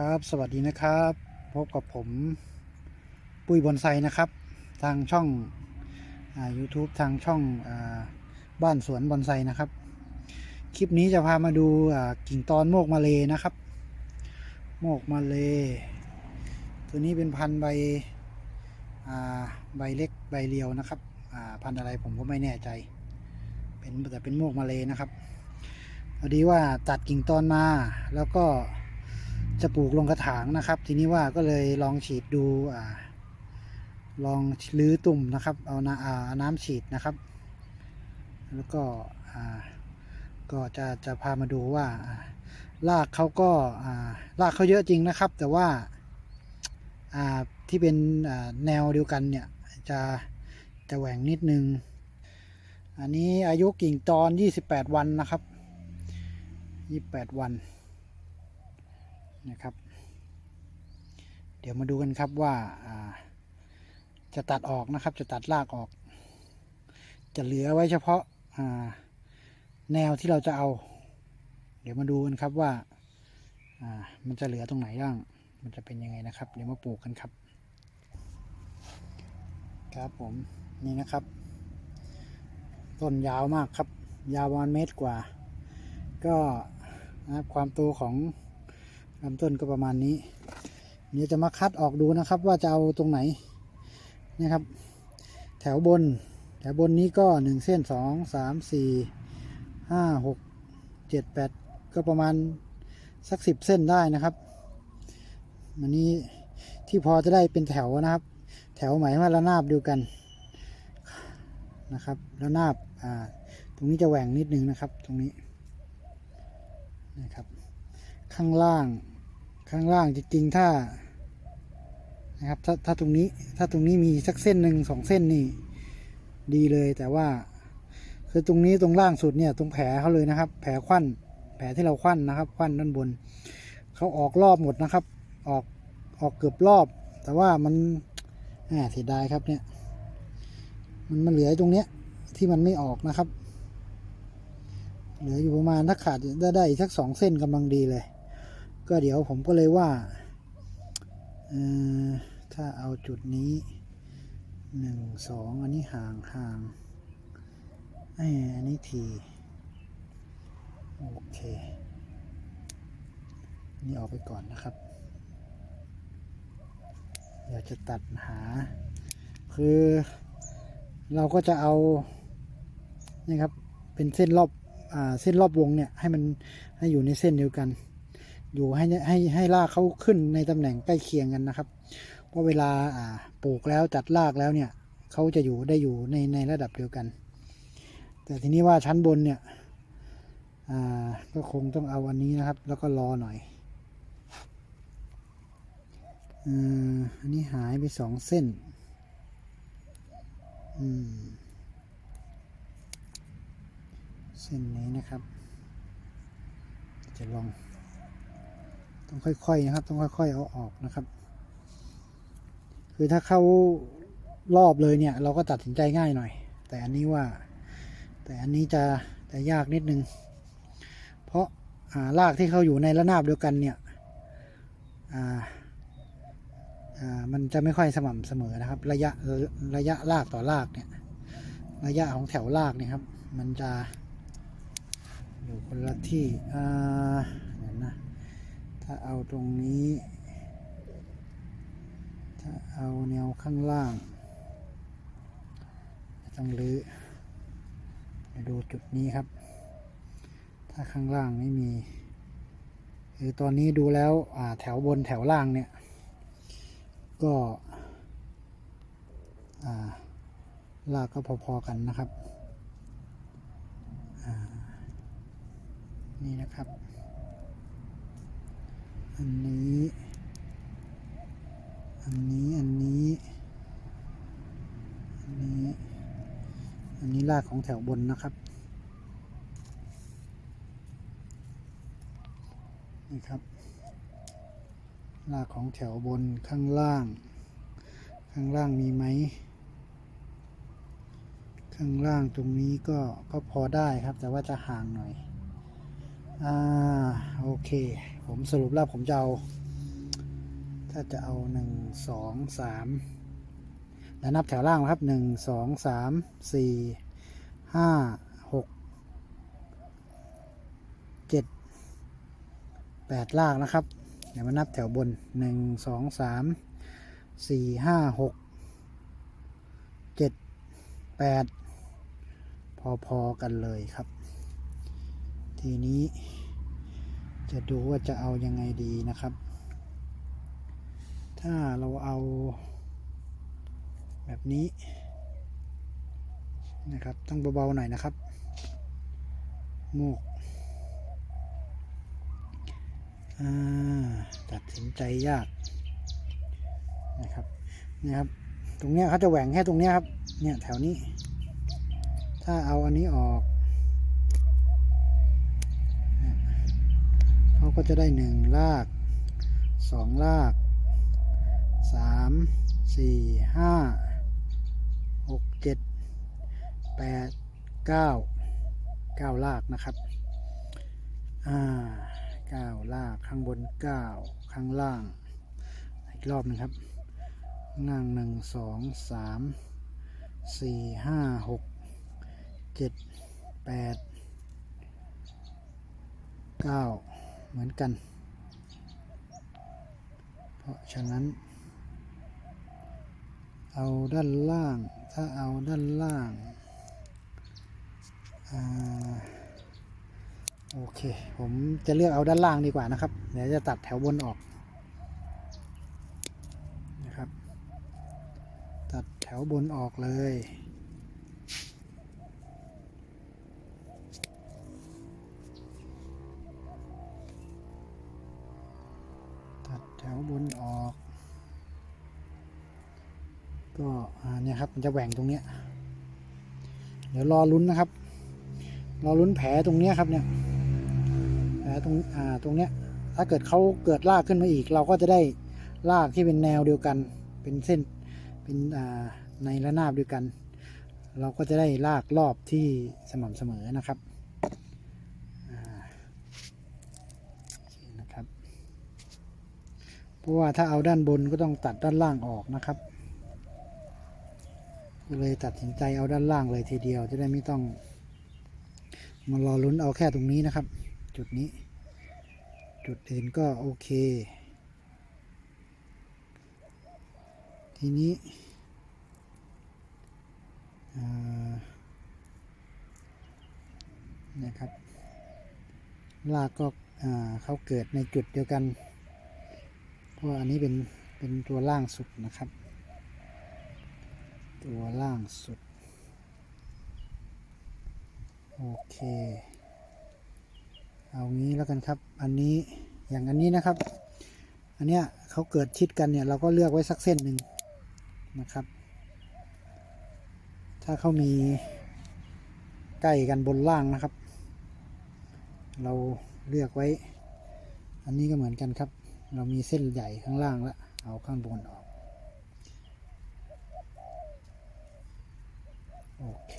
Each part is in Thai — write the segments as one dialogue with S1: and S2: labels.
S1: ครับ สวัสดีนะครับ พบกับผมปุ้ยบอนไซนะครับ ทางช่องอ YouTube ทางช่องอบ้านสวนบอนไซนะครับ คลิปนี้จะพามาดูกิ่งตอนโมกมาเลนะครับ โมกมาเล ตัวนี้เป็นพันธุ์ใบใบเล็กใบเรียวนะครับพันธุ์อะไรผมก็ไม่แน่ใจ เป็นแต่เป็นโมกมาเลนะครับพอดีว่าตัดกิ่งตอนมาแล้วก็ จะปลูกลงกระถางนะครับ ทีนี้ว่าก็เลยลองฉีดดูอ่าลองลื้อตุ่มนะครับ เอาน้ำอ่าเอาฉีดนะครับ แล้วก็อ่าก็จะจะพามาดูว่ารากเขาก็ารากเขาเยอะจริงนะครับ แต่ว่าาที่เป็นแนวเดียวกันเนี่ยจะจะแหว่งนิดนึง อันนี้อายุกิ่งตอน 28 วันนะครับ 28 วัน นะครับ เดี๋ยวมาดูกันครับว่าาจะตัดออกนะครับ จะตัดรากออก จะเหลือไว้เฉพาะาแนวที่เราจะเอา เดี๋ยวมาดูกันครับว่าอ่ามันจะเหลือตรงไหนบ้าง มันจะเป็นยังไงนะครับ เดี๋ยวมาปลูกกันครับ ครับผมนี่นะครับ ต้นยาวมากครับ ยาวประมาณเมตรกว่า ก็นะครับความโตของ ลำต้นก็ประมาณนี้ เดี๋ยวจะมาคัดออกดูนะครับ ว่าจะเอาตรงไหนนะครับ แถวบน แถวบนนี้ก็หนึ่งเส้นสองสามสี่ห้าหกเจ็ดแปดก็ประมาณสักสิบเส้นได้นะครับอันนี้ที่พอจะได้เป็นแถวนะครับ แถวหมายว่าระนาบเดียวกันนะครับระนาบอ่าตรงนี้จะแหว่งนิดนึงนะครับ ตรงนี้นะครับ ข้างล่าง ข้างล่างจริงๆถ้านะครับถ้าถ้าตรงนี้ถ้าตรงนี้มีสักเส้นหนึ่งสองเส้นนี่ดีเลยแต่ว่า คือตรงนี้ตรงล่างสุดเนี่ยตรงแผลเขาเลยนะครับ แผลควันแผลที่เราควันนะครับควันด้านบนเขาออกรอบหมดนะครับ ออกออกเกือบรอบ แต่ว่ามันแหมเสียดายครับเนี่ย มันมันเหลือตรงเนี้ยที่มันไม่ออกนะครับ เหลืออยู่ประมาณถ้าขาดได้ได้อีกสักสองเส้นกำลังดีเลย ก็เดี๋ยวผมก็เลยว่าถ้าเอาจุดนี้หนึ่งสองอันนี้ห่างห่างไออันนี้ทีโอเค นี่ออกไปก่อนนะครับ เดี๋ยวจะตัดหา คือเราก็จะเอานี่ครับเป็นเส้นรอบอเส้นรอบวงเนี่ยให้มันให้อยู่ในเส้นเดียวกัน อยู่ให้ให้ให้รากเขาขึ้นในตำแหน่งใกล้เคียงกันนะครับเพราะเวลาอ่าปลูกแล้วจัดรากแล้วเนี่ยเขาจะอยู่ได้อยู่ในในระดับเดียวกัน แต่ทีนี้ว่าชั้นบนเนี่ยอ่าก็คงต้องเอาอันนี้นะครับ แล้วก็รอหน่อยอันนี้หายไปสองเส้น เส้นนี้นะครับ จะลอง ต้องค่อยๆนะครับ ต้องค่อยๆเอาออกนะครับ คือถ้าเข้ารอบเลยเนี่ย เราก็ตัดสินใจง่ายหน่อย แต่อันนี้ว่า แต่อันนี้จะจะยากนิดนึง เพราะารากที่เขาอยู่ในระนาบเดียวกันเนี่ยอ่าอ่ามันจะไม่ค่อยสม่ำเสมอนะครับ ระยะระยะรากต่อรากเนี่ย ระยะของแถวรากเนี่ยครับ มันจะอยู่คนละที่อ่าเดี๋ยนะ ถ้าเอาตรงนี้ ถ้าเอาแนวข้างล่างต้องรื้อดูจุดนี้ครับ ถ้าข้างล่างไม่มีคือตอนนี้ดูแล้วอ่าแถวบนแถวล่างเนี่ย ก็อ่าลากก็พอๆกันนะครับ นี่นะครับ อันนี้ อันนี้ อันนี้ อันนี้ อันนี้รากของแถวบนนะครับ นี่ครับรากของแถวบนข้างล่าง ข้างล่างมีไหม ข้างล่างตรงนี้ก็ก็พอได้ครับ แต่ว่าจะห่างหน่อย อ่าโอเค ผมสรุปแล้วผมจะเอา ถ้าจะเอาหนึ่งสองสามแล้วนับแถวล่างครับหนึ่งสองสามสี่ห้าหกเจ็ดแปดล่างนะครับ เดี๋ยวมานับแถวบนหนึ่งสองสามสี่ห้าหกเจ็ดแปดพอๆกันเลยครับ ทีนี้ จะดูว่าจะเอายังไงดีนะครับ ถ้าเราเอาแบบนี้นะครับต้องเบาๆหน่อยนะครับมูกอ่าตัดสินใจยากนะครับนะครับ ตรงเนี้ยเขาจะแหว่งแค่ตรงเนี้ยครับ เนี่ยแถวนี้ ถ้าเอาอันนี้ออก เขาก็จะได้หนึ่งลากสองลากสามสี่ห้าหกเจ็ดแปดเก้าเก้าลากนะครับอ่าเก้าลากข้างบนเก้าข้างล่าง อีกรอบหนึงครับข้างล่างหนึ่งสองสามสี่ห้าหกเจ็ดแปดเก้า เหมือนกัน เพราะฉะนั้น เอาด้านล่าง ถ้าเอาด้านล่างอ่าโอเค ผมจะเลือกเอาด้านล่างดีกว่านะครับ เดี๋ยวจะตัดแถวบนออกนะครับ ตัดแถวบนออกเลย มันจะแหว่งตรงเนี้ย เดี๋ยวรอลุ้นนะครับ รอลุ้นแผลตรงเนี้ยครับเนี่ย แผลตรงอ่าตรงเนี้ย ถ้าเกิดเขาเกิดลากขึ้นมาอีก เราก็จะได้ลากที่เป็นแนวเดียวกัน เป็นเส้น เป็นอ่าในระนาบเดียวกัน เราก็จะได้ลากรอบที่สม่ำเสมอนะครับนะครับ เพราะว่าถ้าเอาด้านบนก็ต้องตัดด้านล่างออกนะครับ ก็เลยตัดสินใจเอาด้านล่างเลยทีเดียวจะได้ไม่ต้องมารอลุ้นเอาแค่ตรงนี้นะครับ จุดนี้ จุดอื่นก็โอเค ทีนี้นะครับลากก็เขาเกิดในจุดเดียวกัน เพราะอันนี้เป็นเป็นตัวล่างสุดนะครับ ตัวล่างสุด โอเค เอางี้แล้วกันครับ อันนี้อย่างอันนี้นะครับ อันเนี้ยเขาเกิดชิดกันเนี่ยเราก็เลือกไว้สักเส้นหนึ่งนะครับ ถ้าเขามีใกล้กันบนล่างนะครับ เราเลือกไว้ อันนี้ก็เหมือนกันครับ เรามีเส้นใหญ่ข้างล่างแล้วเอาข้างบนออก โอเค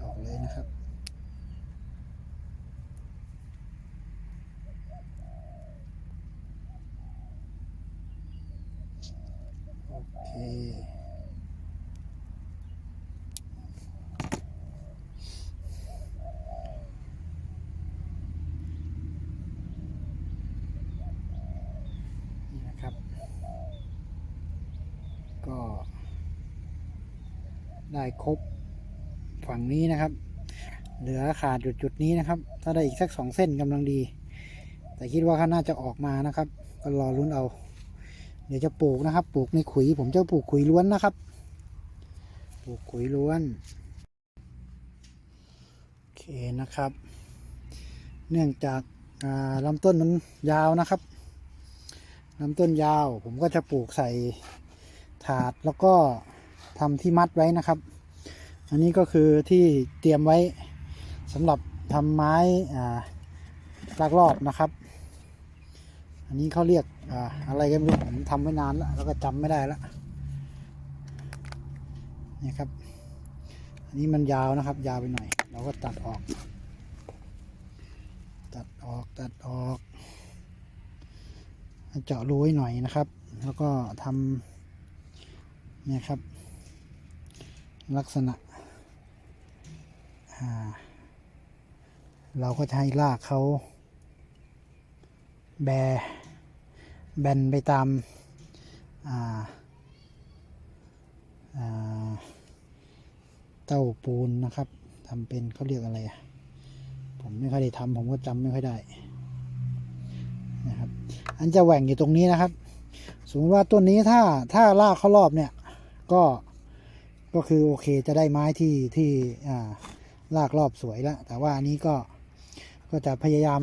S1: ออกเลยนะครับโอเค นี่นะครับ ก็ ได้ครบฝั่งนี้นะครับ เหลือขาดจุดจุดนี้นะครับ ถ้าได้อีกสักสองเส้นกำลังดี แต่คิดว่าเขาน่าจะออกมานะครับ ก็รอลุ้นเอา เดี๋ยวจะปลูกนะครับ ปลูกในขุย ผมจะปลูกขุยล้วนนะครับ ปลูกขุยล้วนโอเคนะครับ เนื่องจากาลำต้นมันยาวนะครับลำต้นยาว ผมก็จะปลูกใส่ถาดแล้วก็ ทำที่มัดไว้นะครับ อันนี้ก็คือที่เตรียมไว้สำหรับทำไม้ลากรอบนะครับ อันนี้เขาเรียกออะไรกันไม่รู้ผมทำไว้นานแล้วแล้วก็จำไม่ได้แล้วนี่ครับ อันนี้มันยาวนะครับ ยาวไปหน่อย เราก็ตัดออก ตัดออกตัดออกเจาะรูไว้หน่อยนะครับ แล้วก็ทำเนี่ยครับ ลักษณะ เราก็จะให้ลากเขาแบแบนไปตามาาเต้าปูนนะครับทำเป็นเขาเรียกอะไรผมไม่ค่อยได้ทำผมก็จำไม่ค่อยได้นะครับ อันจะแหว่งอยู่ตรงนี้นะครับ สมมติว่าต้นนี้ถ้าถ้าลากเขารอบเนี่ย ก็ ก็คือโอเคจะได้ไม้ที่ที่ลากรอบสวยแล้ว แต่ว่าอันนี้ก็ก็จะพยายาม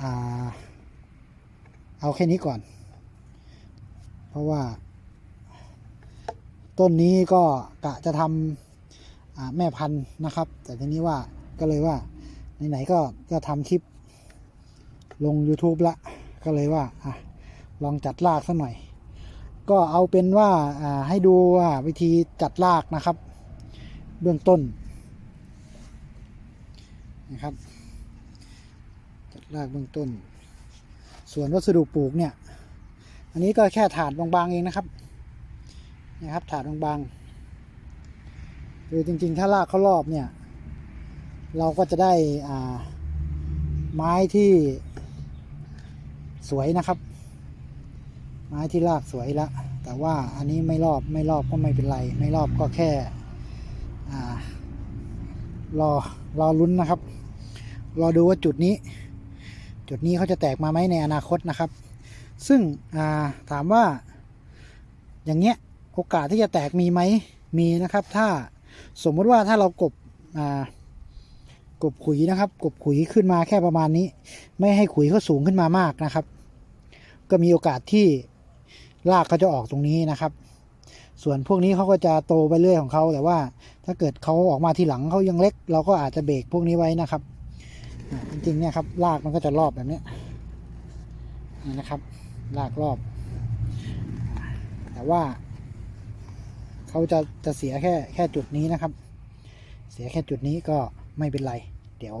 S1: อาเอาแค่นี้ก่อน เพราะว่า ต้นนี้ก็กะจะทำแม่พันธุ์นะครับ แต่ทีนี้ว่าก็เลยว่าไหนๆก็จะทำคลิปลง YouTube ละ ก็เลยว่าอะลองจัดรากสักหน่อย ก็เอาเป็นว่าให้ดูว่าวิธีจัดรากนะครับ เบื้องต้นนะครับ จัดรากเบื้องต้น ส่วนวัสดุปลูกเนี่ย อันนี้ก็แค่ถาดบางๆเองนะครับนะครับถาดบางๆคือจริงๆถ้ารากเขารอบเนี่ย เราก็จะได้ไม้ที่สวยนะครับ ม้ที่รากสวยละแต่ว่าอันนี้ไม่รอบไม่รอบก็ไม่เป็นไร ไม่รอบก็แค่รอรอลุ้นนะครับ รอดูว่าจุดนี้ จุดนี้เขาจะแตกมาไหมในอนาคตนะครับ ซึ่งาถามว่า อย่างเงี้ยโอกาสที่จะแตกมีไหมมีนะครับ ถ้าสมมติว่าถ้าเรากบกบขุยนะครับ กบขุยขึ้นมาแค่ประมาณนี้ ไม่ให้ขุยเขาสูงขึ้นมามากนะครับ ก็มีโอกาสที่ รากเขาจะออกตรงนี้นะครับ ส่วนพวกนี้เขาก็จะโตไปเรื่อยของเขาแต่ว่า ถ้าเกิดเขาออกมาทีหลังเขายังเล็ก เราก็อาจจะเบรกพวกนี้ไว้นะครับจริงๆเนี่ยครับรากมันก็จะรอบแบบนี้ยนี่นะครับรากรอบ แต่ว่าเขาจะจะเสียแค่แค่จุดนี้นะครับ เสียแค่จุดนี้ก็ไม่เป็นไร เดี๋ยว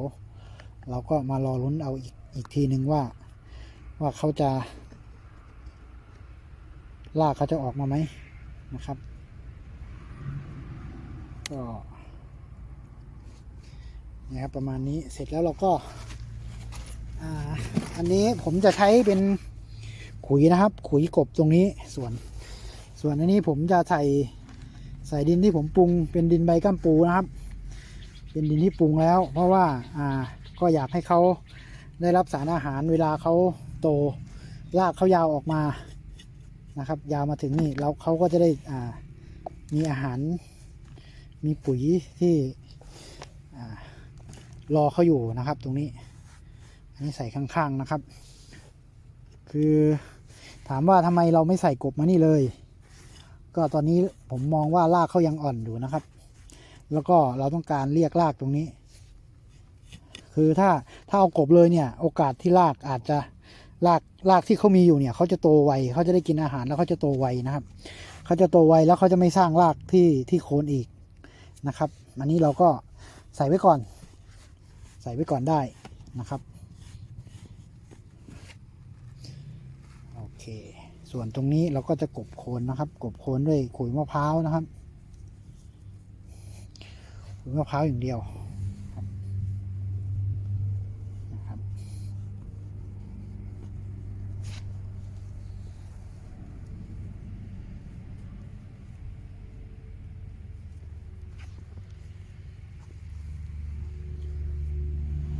S1: เราก็มารอลุ้นเอาอีกอีกทีหนึ่งว่า ว่าเขาจะ ลากเขาจะออกมาไหมนะครับ ก็นี่ครับประมาณนี้เสร็จแล้วเราก็อ่าอันนี้ผมจะใช้เป็นขุยนะครับ ขุยกบตรงนี้ส่วน ส่วนอันนี้ผมจะใส่ใส่ดินที่ผมปรุงเป็นดินใบก้ามปูนะครับ เป็นดินที่ปรุงแล้ว เพราะว่าอ่าก็อยากให้เขาได้รับสารอาหารเวลาเขาโตรากเขายาวออกมา นะครับ ยาวมาถึงนี่แล้วเขาก็จะได้อ่ามีอาหาร มีปุ๋ยที่รอเขาอยู่นะครับ ตรงนี้ อันนี้ใส่ข้างๆนะครับ คือถามว่าทำไมเราไม่ใส่กบมานี่เลย ก็ตอนนี้ผมมองว่ารากเขายังอ่อนอยู่นะครับ แล้วก็เราต้องการเรียกรากตรงนี้ คือถ้าถ้าเอากบเลยเนี่ย โอกาสที่รากอาจจะ รากรากที่เขามีอยู่เนี่ยเขาจะโตไวเขาจะได้กินอาหารแล้วเขาจะโตไวนะครับเขาจะโตไวแล้วเขาจะไม่สร้างรากที่ที่โคนอีกนะครับ อันนี้เราก็ใส่ไว้ก่อน ใส่ไว้ก่อนได้นะครับโอเคส่วนตรงนี้เราก็จะกบโคนนะครับ กบโคนด้วยขุยมะพร้าวนะครับขุยมะพร้าวอย่างเดียวครับนะครับ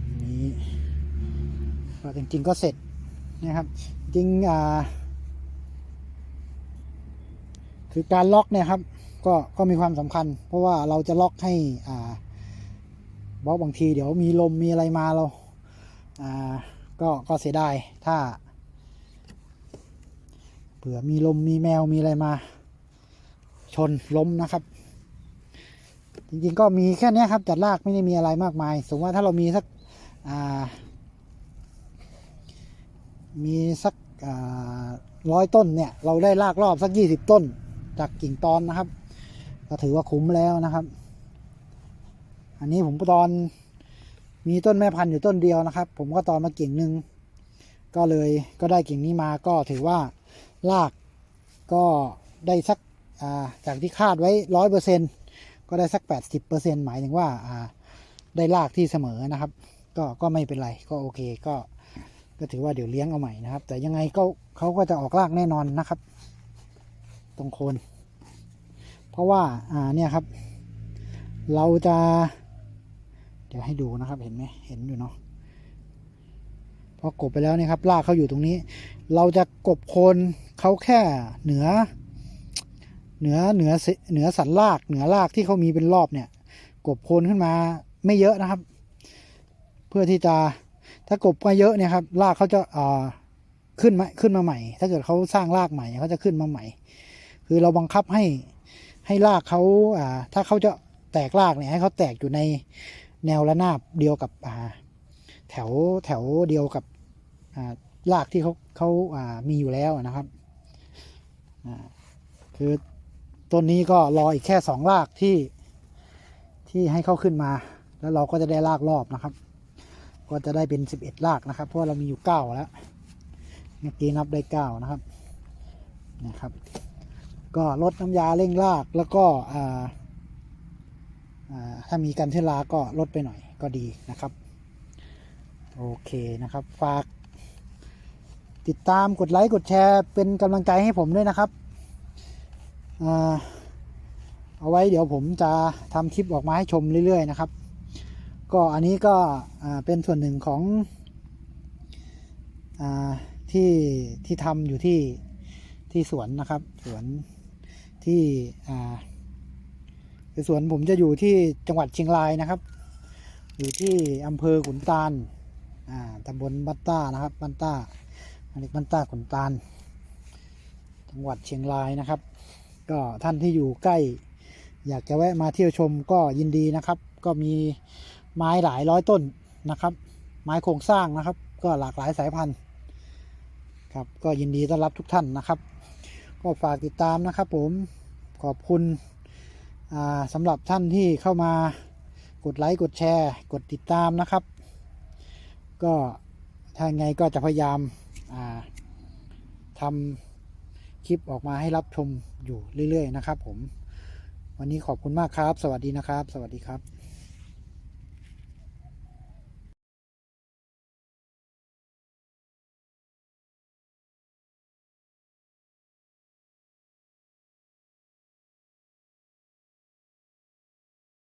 S1: อันนี้ก็ จริงก็เสร็จนะครับ จริงอ่าคือการล็อกเนี่ยครับก็ก็มีความสำคัญ เพราะว่าเราจะล็อกให้อ่าบล็อกบางทีเดี๋ยวมีลมมีอะไรมาเราอ่าก็ก็เสียดายถ้าเผื่อมีลมมีแมวมีอะไรมา ชนล้มนะครับ จริงๆก็มีแค่นี้ครับจัดลากไม่ได้มีอะไรมากมาย สมมติว่าถ้าเรามีสักอ่า มีสักร้อยต้นเนี่ย เราได้ลากรอบสักยี่สิบต้น จากกิ่งตอนนะครับ ก็ถือว่าคุ้มแล้วนะครับ อันนี้ผมตอนมีต้นแม่พันธุ์อยู่ต้นเดียวนะครับ ผมก็ตอนมากิ่งหนึ่งก็เลยก็ได้กิ่งนี้มาก็ถือว่าลากก็ได้สักาจากที่คาดไว้ร้อยเปอร์เซ็นก็ได้สักแปดสิบเปอร์เซ็นหมายถึงว่าาได้ลากที่เสมอนะครับ ก็ก็ไม่เป็นไรก็โอเคก็ ก็ถือว่าเดี๋ยวเลี้ยงเอาใหม่นะครับ แต่ยังไงก็เขาก็จะออกรากแน่นอนนะครับ ตรงโคน เพราะว่าอ่าเนี่ยครับ เราจะ เดี๋ยวให้ดูนะครับเห็นไหมเห็นอยู่เนาะพอกบไปแล้วเนี่ยครับรากเขาอยู่ตรงนี้ เราจะกบโคนเขาแค่เหนือ เหนือเหนือเสเหนือสันราก เหนือรากที่เขามีเป็นรอบเนี่ย กบโคนขึ้นมาไม่เยอะนะครับ เพื่อที่จะ ถ้ากบมาเยอะเนี่ยครับรากเขาจะอ่าขึ้นมาขึ้นมาใหม่ ถ้าเกิดเขาสร้างรากใหม่เขาจะขึ้นมาใหม่ คือเราบังคับให้ให้รากเขาอ่าถ้าเขาจะแตกรากเนี่ยให้เขาแตกอยู่ในแนวระนาบเดียวกับอ่าแถวแถวเดียวกับอ่ารากที่เขาเขาอ่ามีอยู่แล้วนะครับอ่าคือต้นนี้ก็รออีกแค่สองรากที่ที่ให้เขาขึ้นมา แล้วเราก็จะได้รากรอบนะครับ ก็จะได้เป็นสิบเอ็ดรากนะครับ เพราะเรามีอยู่เก้าแล้ว เมื่อกี้นับได้เก้านะครับนะครับ ก็ลดน้ำยาเร่งรากแล้วก็อ่าอ่าถ้ามีกันเทลาก็ลดไปหน่อยก็ดีนะครับ โอเคนะครับ ฝากติดตามกดไลค์กดแชร์เป็นกำลังใจให้ผมด้วยนะครับอ่าเอาไว้เดี๋ยวผมจะทำคลิปออกมาให้ชมเรื่อยๆนะครับ ก็อันนี้ก็เป็นส่วนหนึ่งของอที่ที่ทำอยู่ที่ที่สวนนะครับ สวนที่คือสวนผมจะอยู่ที่จังหวัดเชียงรายนะครับ อยู่ที่อำเภอขุนตาลตำบลบ้านต้านะครับบ้านต้าอันนี้บ้านต้าขุนตาล จังหวัดเชียงรายนะครับ ก็ท่านที่อยู่ใกล้ อยากจะแวะมาเที่ยวชมก็ยินดีนะครับ ก็มี ไม้หลายร้อยต้นนะครับ ไม้โครงสร้างนะครับ ก็หลากหลายสายพันธุ์ครับก็ยินดีต้อนรับทุกท่านนะครับ ก็ฝากติดตามนะครับ ผมขอบคุณสำหรับท่านที่เข้ามากดไลค์กดแชร์ กดติดตามนะครับ ก็ถ้าไงก็จะพยายามาทำคลิปออกมาให้รับชมอยู่เรื่อย ๆ นะครับ ผม วันนี้ขอบคุณมากครับ สวัสดีนะครับ สวัสดีครับ